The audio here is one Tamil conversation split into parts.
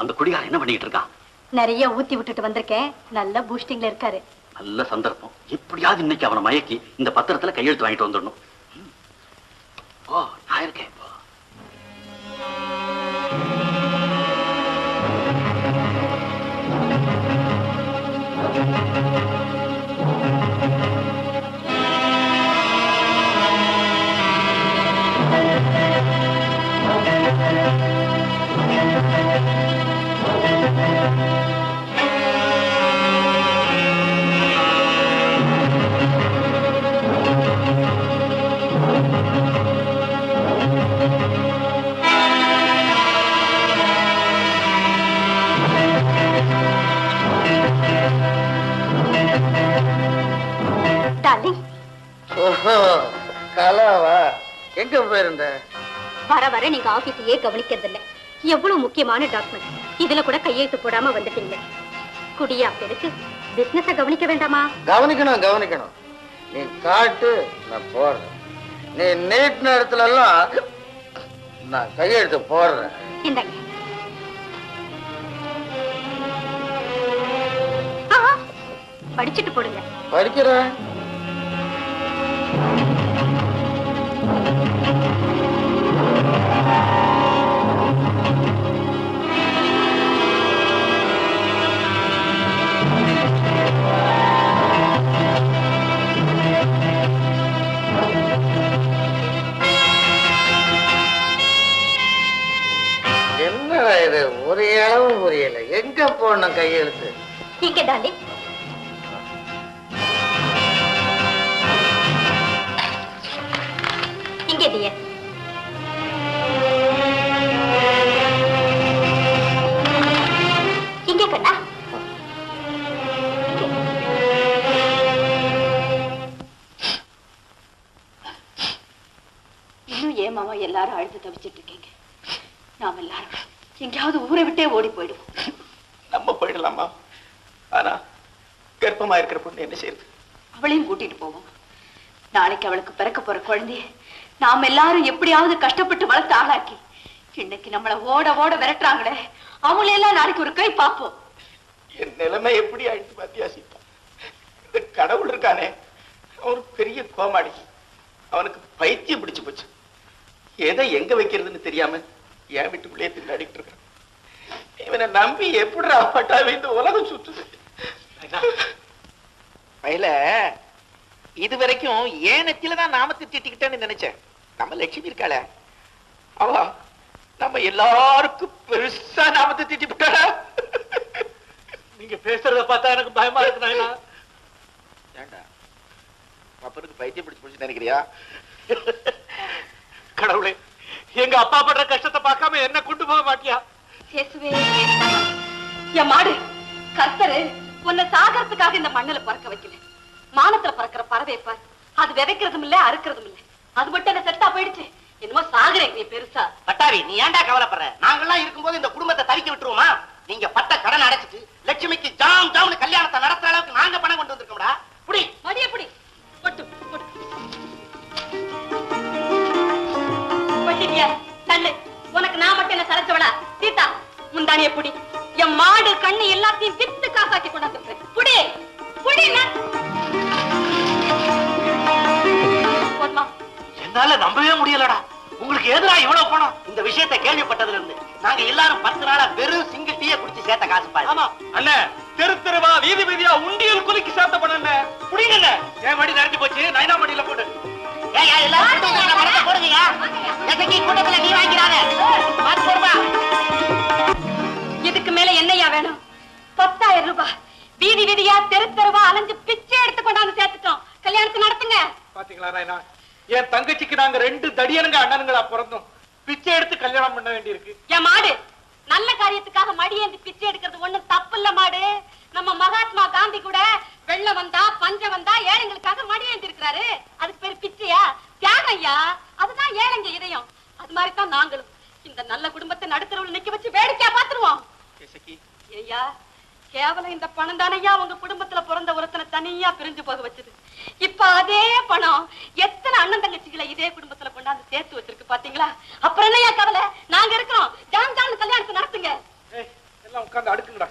அந்த குடிகாரன் என்ன பண்ணிட்டு இருக்கான்? நிறைய ஊத்தி விட்டுட்டு வந்திருக்கேன். நல்ல பூஸ்டிங்ல இருக்காரு. நல்ல சந்தர்ப்பம். எப்படியாவது இன்னைக்கு அவனை மயக்கி இந்த பத்திரத்துல கையெழுத்து வாங்கிட்டு வந்துடணும். ஓ நான் இருக்கேன். கலாவா? எங்க போயிருந்த? வர வர நீங்க ஆபீஸையே கவனிக்கிறது இல்ல எவ்வளவு முக்கியமான டாக்குமெண்ட் இதுல கூட கையெழுத்து போடாம வந்துட்டீங்க குடியா பெருக்கு பிசினஸ கவனிக்க வேண்டாமா? கவனிக்கணும் கவனிக்கணும். நீ காட்டு நான் போடுறேன் நீ நீட் நேரத்துல எல்லாம் நான் கையெழுத்து போடுறேன். இந்தாங்க. படிச்சுட்டு போடுங்க. படிக்கிறேன். என்னடா ஒரு அளவும் புரியல. எங்க போடணும் கையெழுத்து இங்க டார்லிங் இங்க டியர் விட்டே ஓடி போயிடுவோம். நம்ம போயிடலாமா? ஆனா கர்ப்பமா இருக்கிற பொண்ணு என்ன செய்யுது அவளையும் கூட்டிட்டு போவோம். நாளைக்கு அவளுக்கு பிறக்க போற குழந்தைய நாம எல்லாரும் எப்படியாவது கஷ்டப்பட்டு வளர்த்து ஆளாக்கி இன்னைக்கு நம்மள ஓட ஓட விரட்டுறாங்களே அவங்கள எல்லாம் நாளைக்கு ஒரு கை பார்ப்போம். என் நிலைமை எப்படி ஆயிடுச்சு பாத்தியா சீதா? இந்த கடவுள் இருக்கானே அவன் பெரிய கோமாடி அவனுக்கு பைத்தியம் பிடிச்சு போச்சு. எதை எங்க வைக்கிறதுன்னு தெரியாம என் வீட்டுக்குள்ளேயே திண்டாடிட்டு இருக்கான் இவனை நம்பி எப்படிடா பட்டா இந்த உலகம் சுத்துது? பயில இது வரைக்கும் ஏன் நெத்தில தான் நாமத்தை திட்டிக்கிட்டேன்னு நினைச்சேன்? நம்ம லட்சுமி இருக்காள. அவ நம்ம எல்லாருக்கும் பெருசா நாமத்தை திட்டி விட்டாளா நீங்க பேசுறத பார்த்தா எனக்கு பயமா இருக்கு நாயனா ஏண்டா? அப்பனுக்கு பைத்தியம் பிடிச்சு பிடிச்சு நினைக்கிறியா? கடவுளே எங்க அப்பா படுற கஷ்டத்தை பார்க்காம என்ன கொண்டு போக மாட்டியா? இயேசுவே என் மாடு கர்த்தரு உன்னை சாகறதுக்காக இந்த மண்ணுல பறக்க வைக்கல. மானத்துல பறக்கிற பறவை பார். அது விதைக்கிறதும் இல்ல அறுக்கிறதும் இல்ல. அது மட்டும் என்ன செட்டா போயிடுச்சு? என்னமோ சாகுறேன் நீ பெருசா. பட்டாவி நீ ஏன்டா கவலைப்படுற? நாங்கெல்லாம் இருக்கும்போது இந்த குடும்பத்தை தவிக்க விட்டுருவோமா? நீங்க பட்ட கடன் அடைச்சிட்டு லட்சுமிக்கு ஜாம் ஜாம்னு கல்யாணத்தை நடத்துற அளவுக்கு நாங்க பணம் கொண்டு வந்திருக்கோம்டா. புடி. மடிய புடி. பொட்டு பொட்டு பொட்டிட்டியா தள்ளு. உனக்கு நான் மட்டும் என்ன சரைச்சவளா சீதா முந்தானிய புடி. என் மாடு கண்ணு எல்லாத்தையும் வித்து காசாக்கி கொண்டாந்து புடி புடி என்னால நம்பவே முடியலடா. உங்களுக்கு எதிரா இவ்வளவு பணம்? இந்த விஷயத்தை கேள்விப்பட்டதுல இருந்து நாங்க எல்லாரும் பத்து நாளா வெறும் சிங்கிள் டீயை குடிச்சு சேர்த்த காசு பாரு. ஆமா. அண்ணே தெரு தெருவா வீதி வீதியா உண்டியல் குலுக்கி சாத்த பண்ண புடிங்க என் மடி நிறைஞ்சு போச்சு. நைனா மடியில போட்டு ஏய், எல்லாரும். எசக்கி கூட்டத்துல நீ வாங்கிறாத பார்த்து போடுப்பா இதுக்கு மேல என்னையா வேணும்? பத்தாயிரம் ரூபாய். வீதி வீதியா தெரு தெருவா அலைஞ்சு பிச்சை எடுத்து கொண்டாந்து சேர்த்துட்டோம். கல்யாணத்தை நடத்துங்க. பாத்தீங்களா நாயனா என் தங்கச்சிக்கு நாங்க ரெண்டு தடியனுங்க அண்ணனுங்களா பிறந்தோம். பிச்சை எடுத்து கல்யாணம் பண்ண வேண்டியிருக்கு. என் மாடு நல்ல காரியத்துக்காக மடியேந்தி பிச்சை எடுக்கிறது ஒண்ணும் தப்பு இல்ல மாடு. நம்ம மகாத்மா காந்தி கூட வெள்ளம் வந்தா பஞ்சம் வந்தா ஏழைங்களுக்காக மடியேந்தி இருக்கிறாரு அதுக்கு பேரு பிச்சையா? தியாகம் ஐயா. அதுதான் ஏழைங்க இதயம். அது மாதிரி தான் நாங்களும். இந்த நல்ல குடும்பத்தை நடுத்தரவுல நிக்க வச்சு வேடிக்கையா பாத்துருவோம் ஐயா கேவலம் இந்த பணம் தானையா உங்க குடும்பத்துல பிறந்த ஒருத்தனை தனியா பிரிஞ்சு போக வச்சது. இப்ப அதே பணம் எத்தனை அண்ணன் தங்கச்சிகளை இதே குடும்பத்துல கொண்டாந்து சேர்த்து வச்சிருக்கு பாத்தீங்களா? அப்புறம் என்னையா கவலை? நாங்க இருக்கிறோம். ஜான் ஜான் கல்யாணத்தை நடத்துங்க. எல்லாம் உட்கார்ந்து அடுக்குங்கடா.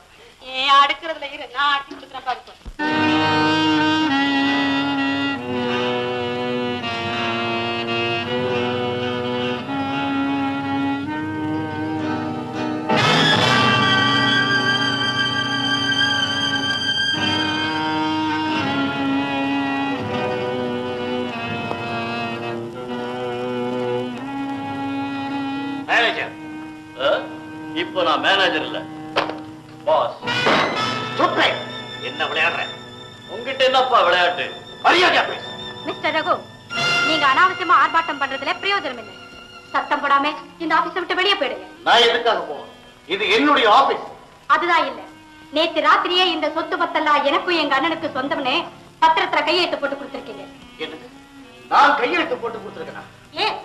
ஏன் அடுக்கிறதுல இரு. நான் அடுக்கி கொடுக்குறேன் பாருங்க. பண்றதுல பிரயோஜனம் இல்லை. சத்தம் போடாம இந்த ஆபீஸை விட்டு வெளியே போயிடுங்க. நான் எதுக்காக போவேன் இது என்னுடைய ஆபீஸ் அதுதான் இல்ல. நேத்து ராத்திரியே இந்த சொத்து பத்தெல்லாம் எனக்கும் எங்க அண்ணனுக்கு சொந்தம்னு பத்திரத்துல கையெழுத்து போட்டு கொடுத்திருக்கீங்க. நான் கையெழுத்து போட்டு கொடுத்துருக்கேன்? ஏன்?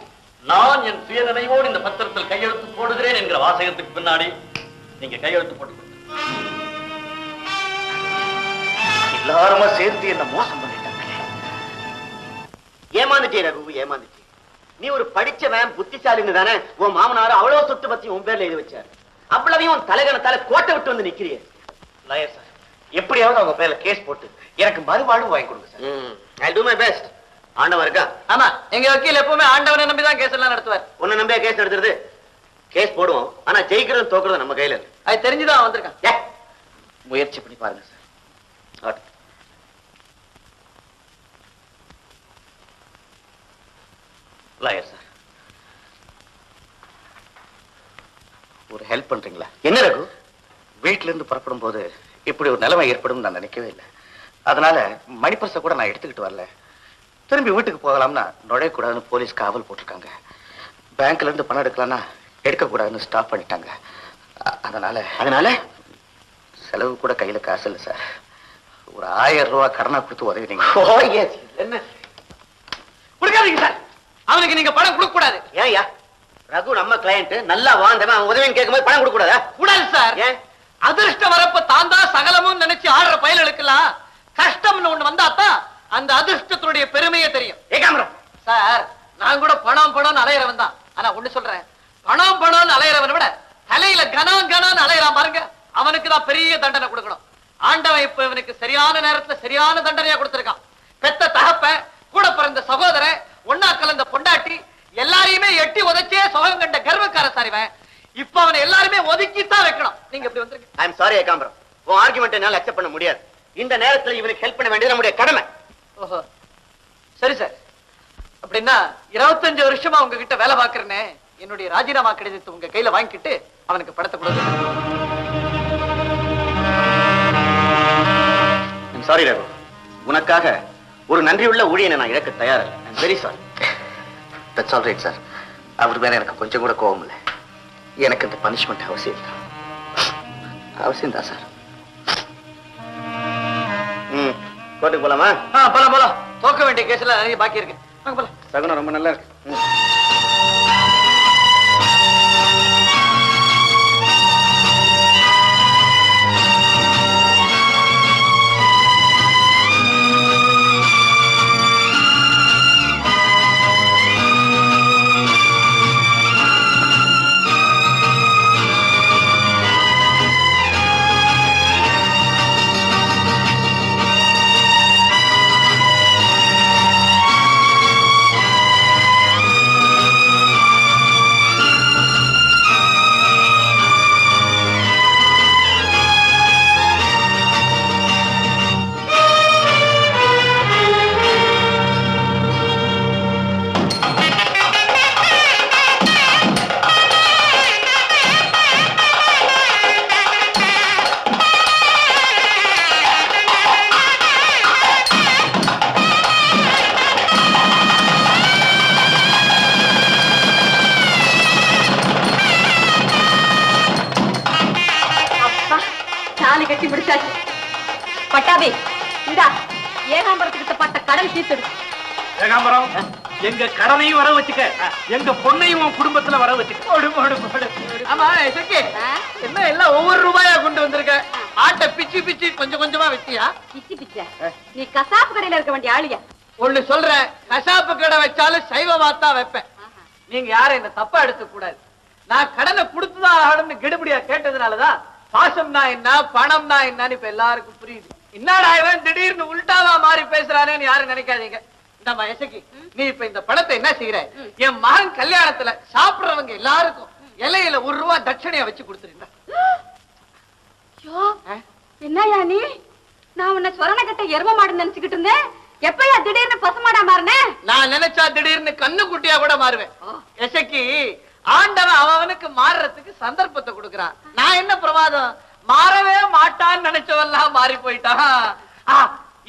நான் என் சுயநினைவோடு இந்த பத்திரத்தில் கையெழுத்து போடுகிறேன் என்கிற வாசகத்துக்கு பின்னாடி நீங்க கையெழுத்து போட்டு. எல்லாருமா சேர்ந்து என்ன மோசம் பண்ணிட்டாங்க ஏமாந்துட்டே ரகு ஏமாந்துட்டே நீ ஒரு படிச்சவன் புத்திசாலின்னு தானே? உன் மாமனார் அவ்வளவு சொத்து பத்தி உன் பேர்ல எழுதி வச்சாரு. அவ்வளவையும் உன் தலைகணத்தால கோட்டை விட்டு வந்து நிக்கிறியே. லாயர் சார் எப்படியாவது அவங்க பேர்ல கேஸ் போட்டு எனக்கு மறுவாழ்வு வாங்கி கொடுங்க sir I do my best ஆண்டவன் இருக்கா? ஆமா. எங்க வக்கீல் எப்பவுமே ஆண்டவனை நம்பி தான் கேஸ் எல்லாம் நடத்துவார். உன்னை நம்பியா கேஸ் நடத்துறது? கேஸ் போடுவோம். ஆனா ஜெயிக்கிறது தோக்குறது நம்ம கையில இருக்கு. அது தெரிஞ்சுதான் வந்திருக்கான். முயற்சி பண்ணி பாருங்க சார் லாயர் சார் ஒரு ஹெல்ப் பண்றீங்களா? என்ன ரகு? வீட்ல இருந்து புறப்படும் போது இப்படி ஒரு நிலைமை ஏற்படும் நான் நினைக்கவே இல்லை. அதனால மணிப்பர்சை கூட நான் எடுத்துக்கிட்டு வரல. திரும்பி வீட்டுக்கு போகலாம்னா நுழையக்கூடாதுன்னு போலீஸ் காவல் போட்டிருக்காங்க. பேங்க்ல இருந்து பணம் எடுக்கலாம்னா எடுக்கக்கூடாதுன்னு ஸ்டாப் பண்ணிட்டாங்க. அதனால அதனால? செலவு கூட கையில காசு இல்லை சார் ஒரு ஆயிரம் ரூபாய் கடனா கொடுத்து உதவினீங்க. ஓ எஸ் என்ன? கொடுக்காதீங்க சார் அவனுக்கு நீங்க பணம் கொடுக்க கூடாது. ஏன்யா ரகு நம்ம கிளையண்ட் நல்லா வாழ்ந்தவன் அவன் உதவின்னு கேட்கும்போது பணம் கொடுக்க கூடாதா? கூடாது சார் ஏன்? அதிர்ஷ்டம் வரப்ப தான் தான் சகலமும் நினைச்சு ஆடுற பயலுக்கெல்லாம் கஷ்டம்னு ஒண்ணு வந்தாதான் அந்த அதிர்ஷ்டத்தினுடைய பெருமையே தெரியும். ஏகாமரம் சார் நான் கூட பணம் பணம்னு அலையிறவன் தான். ஆனா ஒண்ணு சொல்றேன். பணம் பணம்னு அலையிறவனை விட தலையில கனம் கனம்னு அலையிறான் பாருங்க. அவனுக்கு தான் பெரிய தண்டனை கொடுக்கணும். ஆண்டவன் இப்ப இவனுக்கு சரியான நேரத்துல சரியான தண்டனையா கொடுத்திருக்கான். பெத்த தகப்ப கூட பிறந்த சகோதரன் ஒன்னா கலந்த பொண்டாட்டி எல்லாரையுமே எட்டி உதைச்சே சுகம் கண்ட கர்வக்கார சாரிவன் இப்ப அவனை எல்லாருமே ஒதுக்கித்தான் வைக்கணும். நீங்க இப்படி வந்திருக்கீங்க ஐ எம் சாரி ஏகாம்பரம். உன் ஆர்குமெண்ட் என்னால அக்செப்ட் பண்ண முடியாது. இந்த நேரத்துல இவனுக்கு ஹெல்ப் பண்ண வேண்டியது நம்முடைய கடமை. ஓஹோ. சரி சார். அப்படின்னா இருபத்தஞ்சு வருஷமா உங்ககிட்ட வேலை பார்க்கறேனே. என்னுடைய ராஜினாமா கடிதத்தை உங்க கையில வாங்கிக்கிட்டு அவனுக்கு படத்தை கொடுங்க சாரி ரகு. உனக்காக ஒரு நன்றியுள்ள ஊழியனை நான் இழக்க தயாரில்லை. Very sorry that's all right sir அவர் மேல எனக்கு கொஞ்சம் கூட கோபம் இல்லை. எனக்கு இந்த பனிஷ்மெண்ட் அவசியம் தான். அவசியம் தான் சார் ம் கோர்ட்டுக்கு போலாமா? ஆ போலாம் போலாம். தோக்க வேண்டிய கேஸ்ல நிறைய பாக்கி இருக்கு. சகுனம் ரொம்ப நல்லா இருக்கு. முடிச்சாச்சு. பட்டாபி இந்தா ஏகாம்பரத்துக்கிட்ட பட்ட கடன் தீர்த்துடு. ஏகாம்பரம் எங்க கடனையும் வர வச்சுக்க. எங்க பொண்ணையும் உன் குடும்பத்துல வர வச்சுக்க. ஆமா சுக்கி என்ன எல்லாம் ஒவ்வொரு ரூபாயா கொண்டு வந்திருக்க? ஆட்டை பிச்சு பிச்சு கொஞ்சம் கொஞ்சமா வெட்டியா? பிச்சு பிச்ச. நீ கசாப்பு கடையில இருக்க வேண்டிய ஆளியா ஒண்ணு சொல்றேன் கசாப்பு கடை வச்சாலும் சைவமா தான் வைப்பேன். நீங்க யாரும் என்ன தப்பா எடுத்துக்க கூடாது. நான் கடனை கொடுத்துதான் ஆகணும்னு கெடுபடியா கேட்டதுனாலதான் பாசம்னா என்ன பணம்னா என்னன்னு இப்ப எல்லாருக்கும் புரியுது. என்னடா இவன் திடீர்னு உல்டாவா மாறி பேசுறானேன்னு யாரும் நினைக்காதீங்க. நம்ம எசக்கி நீ இப்ப இந்த பணத்தை என்ன செய்யற? என் மகன் கல்யாணத்துல சாப்பிடுறவங்க எல்லாருக்கும் இலையில ஒரு ரூபா தட்சணையா வச்சு கொடுத்துருந்தா ஐயோ, என்னய்யா நீ? நான் உன்னை சொரணக்கட்ட எரும மாடு நினைச்சுக்கிட்டு இருந்தேன். எப்பயா திடீர்னு பசுமாடா மாறினே? நான் நினைச்சா திடீர்னு கண்ணு குட்டியா கூட மாறுவேன். எசக்கி ஆண்டவன் அவனுக்கு மாறுறதுக்கு சந்தர்ப்பத்தை கொடுக்கறான். நான் என்ன பிரமாதம்? மாறவே மாட்டான்னு நினைச்சவெல்லாம் மாறி போயிட்டான்.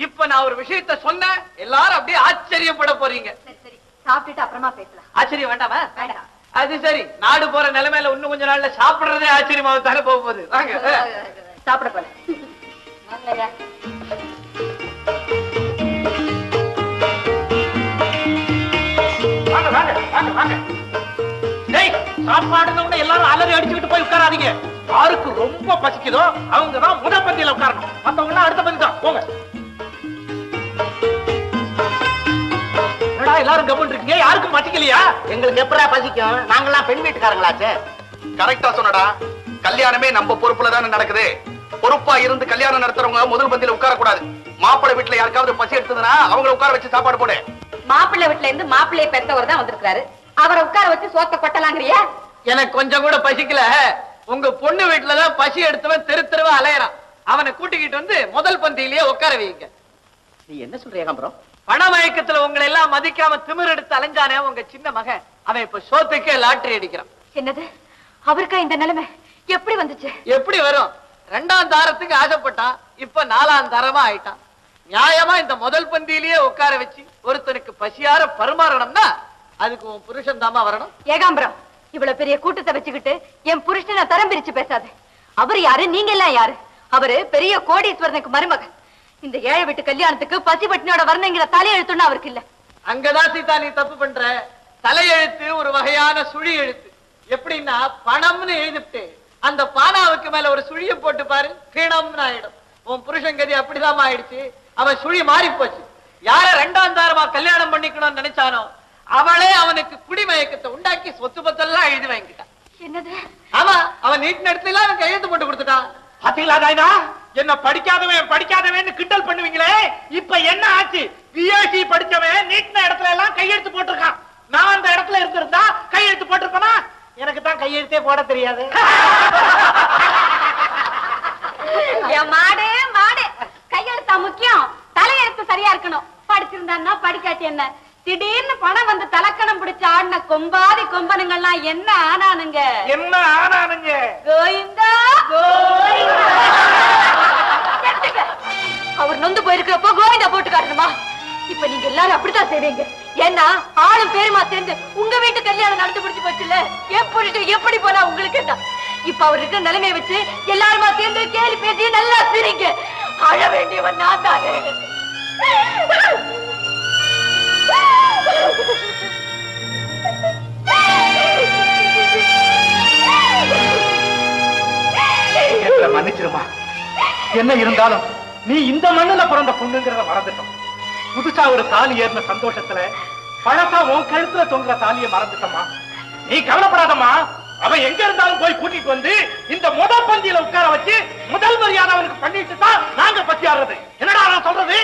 இப்ப நான் ஒரு விஷயத்த சொன்னேன். எல்லாரும் அப்படியே ஆச்சரியப்பட போறீங்க. சாப்பிட்டுட்டு அப்புறமா பேசலாம். ஆச்சரியம் வேண்டாமா? அது சரி. நாடு போற நிலைமையில இன்னும் கொஞ்ச நாள்ல சாப்பிடுறதே ஆச்சரியமாக தானே போக போகுது. வாங்க. சாப்பிட போல. வாங்க வாங்க வாங்க. சாப்பாடுன்னு எல்லாரும் அலறி அடிச்சுக்கிட்டு போய் உட்காராதீங்க. யாருக்கு ரொம்ப பசிக்குதோ அவங்க தான் முத பந்தியில உட்காரணும். மத்தவங்க அடுத்த பந்தி தான். போங்க. என்னடா எல்லாரும் கவனம் இருக்கீங்க? யாருக்கும் பசிக்கலையா? எங்களுக்கு எப்படா பசிக்கும்? நாங்கெல்லாம் பெண் வீட்டுக்காரங்களாச்சே. கரெக்டா சொன்னடா. கல்யாணமே நம்ம பொறுப்புல தானே நடக்குது. பொறுப்பா இருந்து கல்யாணம் நடத்துறவங்க முதல் பந்தியில உட்கார கூடாது மாப்பிள்ளை வீட்டுல யாருக்காவது பசி எடுத்ததுன்னா அவங்கள உட்கார வச்சு சாப்பாடு போடு. மாப்பிள்ளை வீட்டுல இருந்து மாப்பிள்ளைய பெத்தவர் தான் வந்திருக்காரு அவரை உட்கார வச்சு சோத்த கொட்டலாங்கிறியா? எனக்கு கொஞ்சம் கூட பசிக்கல. உங்க பொண்ணு வீட்டுலதான் பசி எடுத்தவன் தெரு தெருவா அலையறான். அவனை கூட்டிக்கிட்டு வந்து முதல் பந்தியிலேயே உட்கார வைங்க நீ என்ன சொல்ற ஏகாம்பரம்? பண மயக்கத்துல உங்களை எல்லாம் மதிக்காம திமிர் எடுத்து அலைஞ்சானே உங்க சின்ன மகன். அவன் இப்ப சோத்துக்கே லாட்டரி அடிக்கிறான். என்னது? அவருக்கா இந்த நிலைமை? எப்படி வந்துச்சு? எப்படி வரும்? ரெண்டாம் தாரத்துக்கு ஆசைப்பட்டான். இப்ப நாலாம் தாரமா ஆயிட்டான். நியாயமா இந்த முதல் பந்தியிலேயே உட்கார வச்சு ஒருத்தனுக்கு பசியார பரிமாறணும்னா அதுக்கு உன் புருஷன் தாமா வரணும்? ஏகாம்பரம் இவ்வளவு பெரிய கூட்டத்தை வச்சுக்கிட்டு என் புருஷனை தரம் பிரிச்சு பேசாத. அவர் யாரு நீங்க எல்லாம் யாரு? அவரு பெரிய கோடீஸ்வரனுக்கு மருமகன். இந்த ஏழை வீட்டு கல்யாணத்துக்கு பசி பட்டினியோட வரணுங்கிற தலையெழுத்துன்னு அவருக்கு இல்ல. அங்கதான் சீதா நீ தப்பு பண்ற. தலையெழுத்து ஒரு வகையான சுழி எழுத்து. எப்படின்னா பணம்னு எழுதிட்டு அந்த பானாவுக்கு மேல ஒரு சுழிய போட்டு பாரு பீணம்னு ஆயிடும். உன் புருஷன் கதி அப்படிதான் ஆயிடுச்சு. அவன் சுழி மாறி போச்சு. யார ரெண்டாம் தாரமா கல்யாணம் பண்ணிக்கணும்னு நினைச்சானோ அவளே அவனுக்கு குடிமயக்கத்தை உண்டாக்கி சொத்து பத்தெல்லாம் எழுதி வாங்கிட்டான் என்னது? ஆமா அவன் நீட் இடத்துல அவன் கையெழுத்து போட்டு கொடுத்துட்டான் பாத்தீங்களா தாய்னா என்ன படிக்காதவன் படிக்காதவன் கிண்டல் பண்ணுவீங்களே? இப்ப என்ன ஆச்சு? பிஎஸ்சி படிச்சவன் நீட்ன இடத்துல எல்லாம் கையெழுத்து போட்டிருக்கான். நான் அந்த இடத்துல இருந்திருந்தா கையெழுத்து போட்டிருப்பனா எனக்கு தான் கையெழுத்தே போட தெரியாது. என் மாடு மாடு. கையெழுத்தா முக்கியம். தலையெழுத்து சரியா இருக்கணும். படிச்சிருந்தான்னா படிக்காட்டி என்ன? திடீர்னு பணம் வந்து தலக்கணம் பிடிச்ச ஆடின கொம்பாதி கொம்பனுங்கெல்லாம் என்ன ஆனானுங்க? என்ன ஆனானுங்க? கோவிந்தா! கோவிந்தா! எடுத்துக்க. அவர் நொந்து போயிருக்கிறப்போ கோவிந்தா போட்டு காட்டணுமா? இப்ப நீங்க எல்லாரும் அப்படித்தான் செய்வீங்க. ஏன்னா ஆளும் பேருமா சேர்ந்து உங்க வீட்டு கல்யாணம் நடந்து முடிச்சு போச்சுல என் புருஷன் எப்படி போனா உங்களுக்கு என்ன? இப்ப அவர் இருக்கிற நிலைமையை வச்சு எல்லாருமா சேர்ந்து கேலி பேசி நல்லா சிரிங்க. அழ வேண்டியவன் நான் தானே. என்ன மன்னிச்சிருமா? என்ன இருந்தாலும் நீ இந்த மண்ணுல பிறந்த பொண்ணுங்கிறத மறந்துட்டோம். புதுசா ஒரு தாலி ஏறின சந்தோஷத்துல பழசா உன் கழுத்துல தொங்குற தாலியை மறந்துட்டோமா நீ கவலைப்படாதம்மா. அவன் எங்க இருந்தாலும் போய் கூட்டிட்டு வந்து இந்த முதல் பந்தியில உட்கார வச்சு முதல் மரியாதை அவனுக்கு பண்ணிட்டு தான் நாங்க பத்தி ஆடுறது. என்னடா நான் சொல்றது?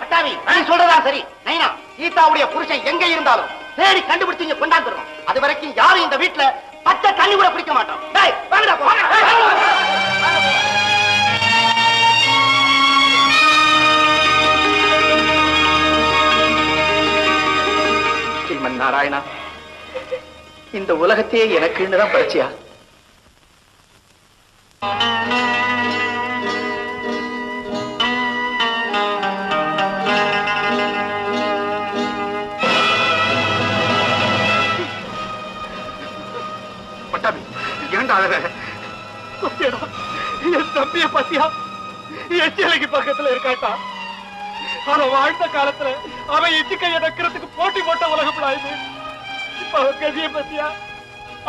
பட்டாவி சொல்றதா சரி? நைனா சீதாவுடைய புருஷன் எங்க இருந்தாலும் தேடி கண்டுபிடிச்சு இங்க கொண்டாந்துடுறோம் அது வரைக்கும் யாரும் இந்த வீட்டுல பச்சை தண்ணி கூட பிடிக்க மாட்டோம். டேய், வாங்கடா, போ. ஸ்ரீமன் நாராயணா இந்த உலகத்தையே எனக்குன்னு தான் படைச்சியா? ஏன்டா அழக சத்யடா, என் தம்பிய பத்தியா? எச்சிலைக்கு பக்கத்துல இருக்காட்டா? அவன் வாழ்ந்த காலத்துல அவன் எச்சிக்கைய நக்கிறதுக்கு போட்டி போட்ட உலகம் இது இப்ப அவன் கதிய பத்தியா?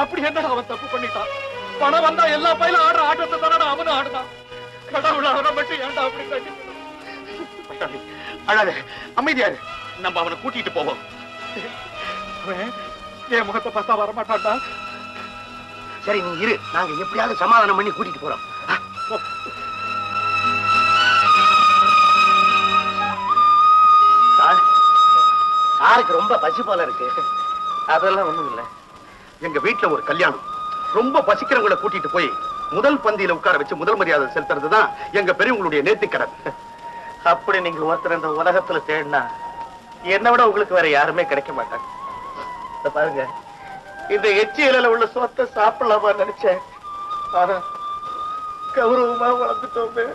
அப்படி அவன் தப்பு பண்ணிட்டான்? பணம் வந்தா எல்லா பயிலும் ஆடுற ஆட்டத்தை அவனும் ஆடுனான். கடவுள் அவனை மட்டும் ஏன்டா அப்படி பட்டாபி அழாத அமைதியாரு நம்ம அவனை கூட்டிட்டு போவோம். என் முகத்தை பார்த்தா வரமாட்டான்டா. சரி நீ இரு. நாங்க எப்படியாவது சமாதானம் பண்ணி கூட்டிட்டு போறோம். சார் சாருக்கு ரொம்ப பசி போல இருக்கு. அதெல்லாம் ஒண்ணும் இல்ல. எங்க வீட்டுல ஒரு கல்யாணம். ரொம்ப பசிக்கிறவங்களை கூட்டிட்டு போய் முதல் பந்தியில உட்கார வச்சு முதல் மரியாதை செலுத்துறது தான் எங்க பெரியவங்களுடைய நேர்த்திக்கடன். அப்படி நீங்க ஒருத்தர் இந்த உலகத்துல தேடினா என்னை விட உங்களுக்கு வேற யாருமே கிடைக்க மாட்டாங்க. பாருங்க இந்த எச்சியல உள்ள சொத்தை சாப்பிடலாமா நினைச்சேன். ஆனா கௌரவமா வளர்ந்துட்டோமே.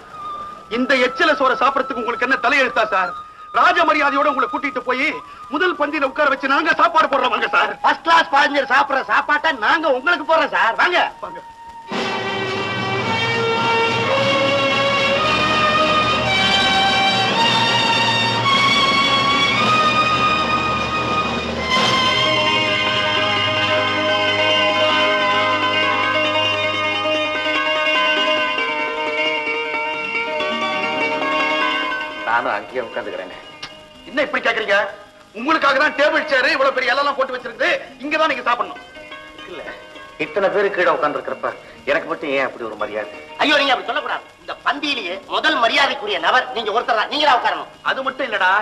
இந்த எச்சில சோற சாப்பிடறதுக்கு உங்களுக்கு என்ன தலையெழுத்தா சார்? ராஜ மரியாதையோட உங்களை கூட்டிட்டு போய் முதல் பந்தியில உட்கார வச்சு நாங்க சாப்பாடு போடுறோம் வாங்க சார். ஃபர்ஸ்ட் கிளாஸ் பாஞ்சர் சாப்பிடுற சாப்பாட்டை நாங்க உங்களுக்கு போடுறோம் சார். வாங்க. வாங்க. நானும் அங்கேயே உட்காந்துக்கிறேன் என்ன இப்படி கேக்குறீங்க? உங்களுக்காக தான் டேபிள் சேர் இவ்வளவு பெரிய எல்லாம் போட்டு வச்சிருக்கு இங்க தான் நீங்க சாப்பிடணும். இல்ல இத்தனை பேரு கீழே உட்கார்ந்து இருக்கிறப்ப எனக்கு மட்டும் ஏன் அப்படி ஒரு மரியாதை? ஐயோ நீங்க அப்படி சொல்லக்கூடாது. இந்த பந்தியிலேயே முதல் மரியாதைக்குரிய நபர் நீங்க ஒருத்தர் நீங்க தான் உட்காரணும். அது மட்டும் இல்லடா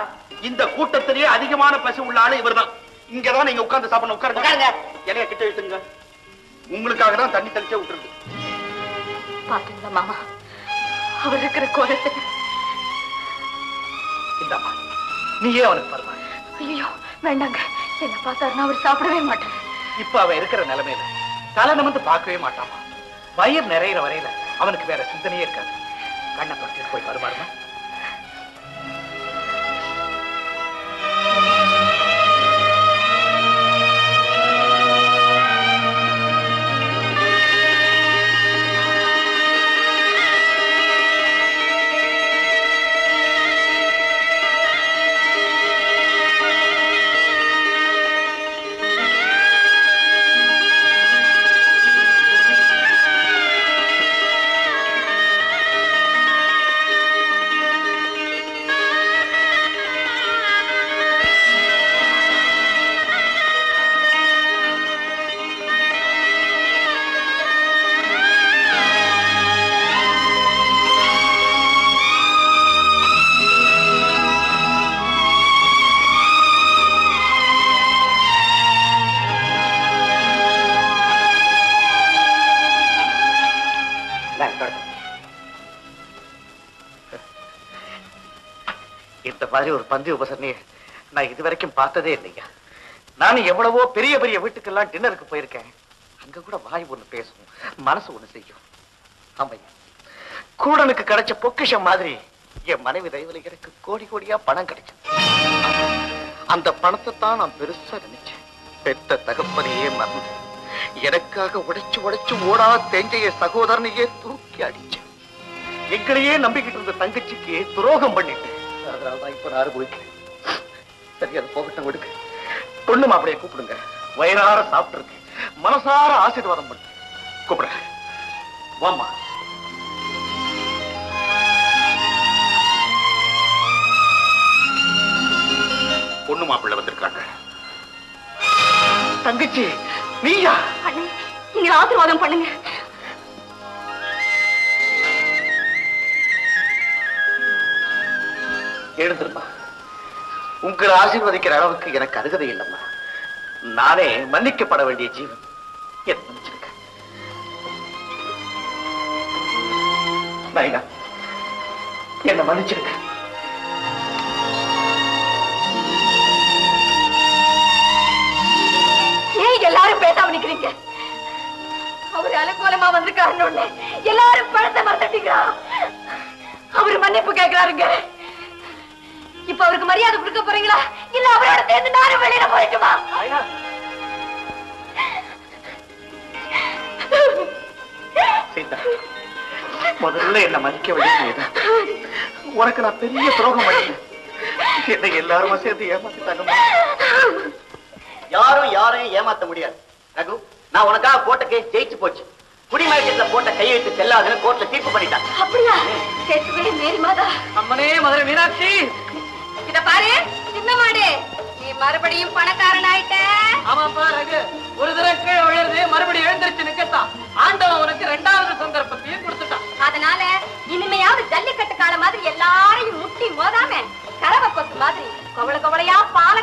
இந்த கூட்டத்திலேயே அதிகமான பசி உள்ள ஆளு இவர்தான். இங்க தான் நீங்க உட்கார்ந்து சாப்பிடணும். உட்காருங்க. உட்காருங்க. இலைய கிட்ட இழுத்துங்க. உங்களுக்காக தான் தண்ணி தெளிச்சே விட்டுருக்கு பாத்தீங்களா மாமா அவர் இருக்கிற கோலத்தை இந்தாம்மா நீயே அவனுக்கு பரவாயில்ல ஐயோ வேண்டாங்க. என்ன பார்த்தாருன்னா அவர் சாப்பிடவே மாட்டார். இப்ப அவன் இருக்கிற நிலைமையில தலை நிமிந்து பார்க்கவே மாட்டாமா? வயிறு நிறையிற வரையில அவனுக்கு வேற சிந்தனையே இருக்காது. கண்ணை தொடச்சிட்டு போய் வருமாறுமா? மாதிரி ஒரு பந்தி உபசரணியை நான் இதுவரைக்கும் பார்த்ததே இல்லையா? நானும் எவ்வளவோ பெரிய பெரிய வீட்டுக்கெல்லாம் டின்னருக்கு போயிருக்கேன். அங்க கூட வாய் ஒண்ணு பேசும் மனசு ஒண்ணு செய்யும். ஆமையா கூடனுக்கு கிடைச்ச பொக்கிஷம் மாதிரி என் மனைவி தயவுல எனக்கு கோடி கோடியா பணம் கிடைச்சது. அந்த பணத்தை தான் நான் பெருசா நினைச்சேன். பெத்த தகப்பனையே மறந்து எனக்காக உடைச்சு உடைச்சு ஓடா தெஞ்சைய சகோதரனையே தூக்கி அடிச்சேன். எங்களையே நம்பிக்கிட்டு இருந்த தங்கச்சிக்கு துரோகம் பண்ணிட்டேன். அதனாலதான் இப்ப நான் அனுபவிக்கிறேன் சரி அது போகட்டும் விடுங்க பொண்ணு மாப்பிளைய கூப்பிடுங்க. வயிறார சாப்பிட்டுருக்கு. மனசார ஆசீர்வாதம் பண்ணு. கூப்பிடுறேன். வாமா பொண்ணு மாப்பிள்ளை வந்திருக்காங்க. தங்கச்சி நீயா? அண்ணே நீங்க ஆசீர்வாதம் பண்ணுங்க. எழுந்துருமா உங்களை ஆசீர்வதிக்கிற அளவுக்கு எனக்கு அருகதை இல்லைம்மா. நானே மன்னிக்கப்பட வேண்டிய ஜீவன் என் மன்னிச்சிருக்க நைனா என்ன மன்னிச்சிருக்க ஏன் எல்லாரும் பேசாம நிக்கிறீங்க? அவர் அலங்கோலமா வந்திருக்காருன்னு எல்லாரும் பழத்தை மறந்துட்டீங்களா? அவர் மன்னிப்பு கேட்கிறாருங்க. இப்ப அவருக்கு மரியாதை கொடுக்க போறீங்களா? இல்ல அவரோட சேர்ந்து நானும் வெளியில போயிட்டுமா? முதல்ல என்ன மன்னிக்க வேண்டியது உனக்கு நான் பெரிய துரோகம் பண்ணிட்டேன். என்னை எல்லாருமா சேர்ந்து ஏமாத்திட்டாங்கம்மா யாரும் யாரையும் ஏமாத்த முடியாது. ரகு நான் உனக்காக போட்ட கேஸ் ஜெயிச்சு போச்சு. குடிமயக்கத்துல போட்ட கையெழுத்து செல்லாதுன்னு கோர்ட்ல தீர்ப்பு பண்ணிட்டாங்க. அப்படியா? கேட்கவே மேரி மாதா. அம்மனே மதுரை மீனாட்சி. இத பாரு. சின்ன மாடு? நீ மறுபடியும் பணக்காரன் ஆயிட்ட ஆமாப்பா ரகு. ஒரு தடவை கீழே விழுறது மறுபடியும் எழுந்திருச்சு நிக்கத்தான். ஆண்டவன் உனக்கு ரெண்டாவது சந்தர்ப்பத்தையும் கொடுத்துட்டான். அதனால இனிமையாவது ஜல்லிக்கட்டு கால மாதிரி எல்லாரையும் முட்டி மோதாம கரவ கொத்து மாதிரி கவலை கவலையா பால